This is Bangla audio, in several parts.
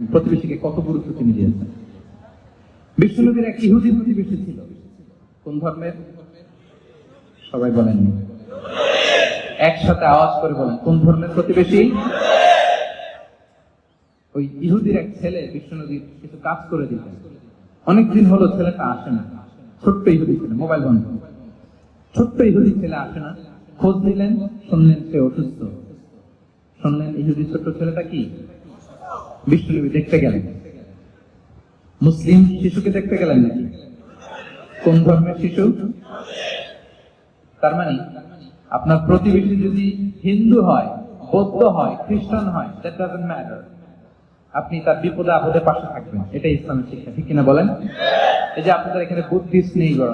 প্রতিবেশীকে কত গুরুত্ব তিনি দিয়েছেন? বিষ্ণুনবীর এক ইহুদি প্রতিবেশী ছিল। কোন ধর্মের? সবাই বলেননি একসাথে আওয়াজ করে বলেন, কোন ধর্মের প্রতিবেশী? ওই ইহুদির এক ছেলে বিষ্ণুনবীর কিছু কাজ করে দিতেন। অনেকদিন হলো ছেলেটা আসে না। ছোট্ট ইহুদি ছেলে, মোবাইল বন্ধ ছোট্ট ইহুদি ছেলে আসে না। খোঁজ নিলেন, শুনলেন সে অসুস্থ। শুনলেন ইহুদি ছোট্ট ছেলেটা কি? বিষ্ণুনবী দেখতে গেলেন। মুসলিম শিশুকে দেখতে গেলেন নাকি? কোন ধর্মের শিশু? তার মানে আপনার প্রতিবেশী যদি হিন্দু হয়, বৌদ্ধ হয়, খ্রিস্টান হয় দ্যাট ডাজন্ট ম্যাটার আপনি তার বিপদে আপদে পাশে থাকবেন। এটা ইসলামের শিক্ষা, ঠিক কিনা বলেন? এই যে আপনাদের এখানে বুদ্ধিস্ট নেই বড়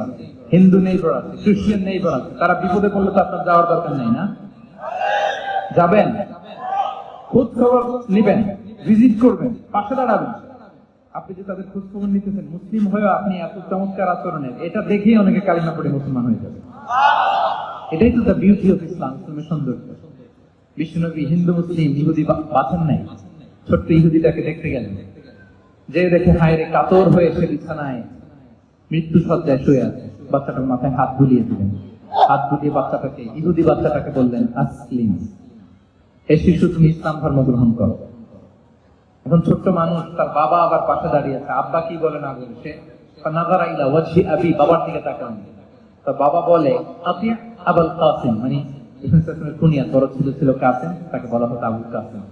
হিন্দু নেই বড় আছে, খ্রিস্টান নেই বড় আছে, তারা বিপদে পড়লে তো আপনার যাওয়ার দরকার নেই না? যাবেন? খোঁজ খবর নিবেন? ভিজিট করবেন, পাশে দাঁড়াবেন। আপনি যে তাদের খোঁজ খবর নিতেছেন, মুসলিম হয়েও আপনি এত চমৎকার আচরণের এটা দেখেই অনেকে কালিমা পড়ে মুসলমান হয়ে যাবে। এটাই তো দ্য বিউটি অফ ইসলাম ইসলামের সৌন্দর্য বিষ্ণুনবী হিন্দু, মুসলিম, ইহুদি বা- বাছেন নাই। ছোট্ট ইহুদিটাকে দেখতে গেলেন। যে দেখে হায় রে কাতর হয়ে সে বিছানায় মৃত্যু সজ্জায় শুয়ে আছে। বাচ্চাটার মাথায় হাত বুলিয়ে দিলেন। হাত বুলিয়ে বাচ্চাটাকে, ইহুদি বাচ্চাটাকে বললেন, আসলিম। হে শিশু তুমি ইসলাম ধর্ম গ্রহণ করো। এখন ছোট্ট মানুষ তার বাবা আবার পাশে দাঁড়িয়ে আছে। আব্বা কি বলে না বলে সে আবি বাবার দিকে তাকান। তো বাবা বলে, আপনি আবুল কাসিম মানে কুনিয়া বড় ছিল ছিল কাসিম, তাকে বলা হতো আবুল কাসিম।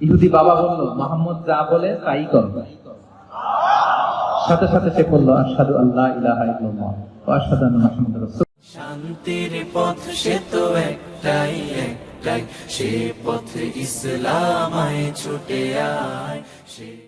ইহুদি বাবা বলল মোহাম্মদ যা বলে তাই কর। সাথে সাথে সে আশহাদু আল্লাহ ইলাহা ইল্লাল্লাহ আশহাদু আন্না মুহাম্মাদুর রাসূল শান্তির পথ সে তো একটাই একটাই সে পথ ইসলামায় ছুটে আয় সে